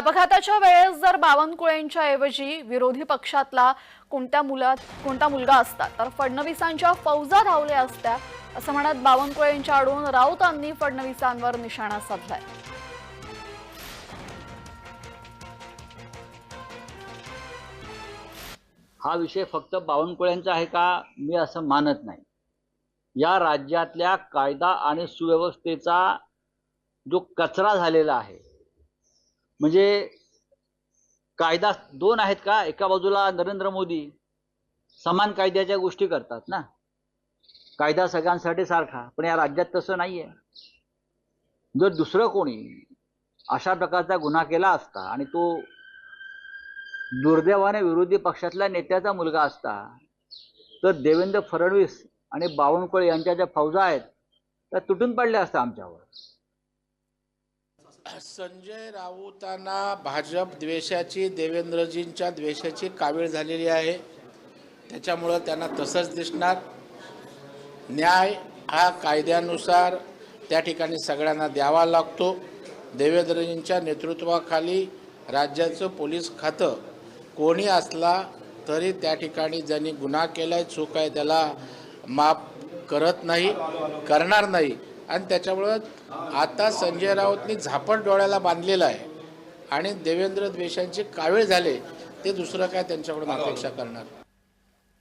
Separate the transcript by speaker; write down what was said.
Speaker 1: अपघाताच्या वेळेस जर बावनकुळेंच्या ऐवजी विरोधी पक्षातला कोणत्या मुला कोणता मुलगा असता तर फडणवीसांच्या फौजा धावल्या असत्या असं म्हणत बावनकुळेंच्या आडून राऊतांनी फडणवीसांवर निशाणा साधलाय.
Speaker 2: हा विषय फक्त बावनकुळ्यांचा आहे का मी असं मानत नाही. या राज्यातल्या कायदा आणि सुव्यवस्थेचा जो कचरा झालेला आहे म्हणजे कायदा दोन आहेत का? एका बाजूला नरेंद्र मोदी समान कायद्याच्या गोष्टी करतात ना. कायदा सगळ्यांसाठी सारखा पण या राज्यात तसं नाहीये. जर दुसरं कोणी अशा प्रकारचा गुन्हा केला असता आणि तो दुर्दैवाने विरोधी पक्षातल्या नेत्याचा मुलगा असता तर देवेंद्र फडणवीस आणि बावनकुळे यांच्या ज्या फौजा आहेत त्या तुटून पडल्या असत्या आमच्यावर.
Speaker 3: संजय राऊतांना भाजप द्वेषाची देवेंद्रजींच्या द्वेषाची कावीळ झालेली आहे. त्याच्यामुळं त्यांना तसंच दिसणार. न्याय हा कायद्यानुसार त्या ठिकाणी सगळ्यांना द्यावा लागतो. देवेंद्रजींच्या नेतृत्वाखाली राज्याचं पोलीस खातं कोणी असला तरी त्या ठिकाणी ज्यांनी गुन्हा केला आहे चूक आहे त्याला माफ करत नाही करणार नाही. आणि त्याच्यामुळं आता संजय राऊतनी झापड डोळ्याला बांधलेलं आहे. आणि देवेंद्र द्वेषांचे कावीळ झाले ते दुसरं काय त्यांच्याकडून अपेक्षा करणार?